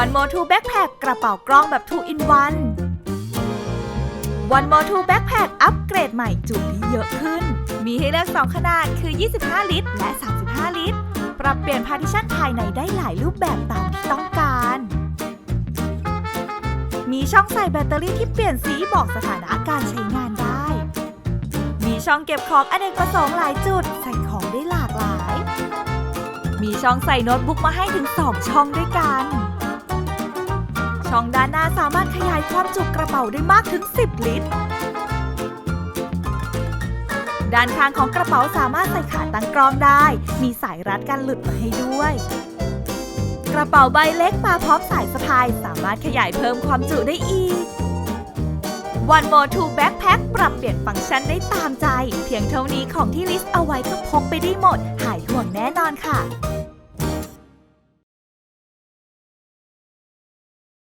One More Two Backpack กระเป๋ากล้องแบบ2 in 1 One More Two Backpack อัปเกรดใหม่จุได้เยอะขึ้น มีให้เลือก 2 ขนาดคือ 25 ลิตร และ 35 ลิตร ปรับเปลี่ยนพาร์ติชันภายในได้หลายรูปแบบตามที่ต้องการ มีช่องใส่แบตเตอรี่ที่เปลี่ยนสีบอกสถานะการใช้งานได้ มีช่องเก็บของอเนกประสงค์หลายจุด ใส่ของได้หลากหลาย มีช่องใส่โน้ตบุ๊กมาให้ถึง 2 ช่องด้วยกัน ช่องด้านหน้าสามารถขยายความจุกระเป๋าได้มากถึง 10 ลิตร ด้านข้างของกระเป๋าสามารถใส่ขาตั้งกรองได้ มีสายรัดกันหลุดมาให้ด้วย กระเป๋าใบเล็กมาพร้อมสายสะพายสามารถขยายเพิ่มความจุได้อีก One More Two Backpack ปรับเปลี่ยนฟังก์ชันได้ตามใจ เพียงเท่านี้ของที่ลิสต์เอาไว้ก็พกไปได้หมด หายห่วงแน่นอนค่ะ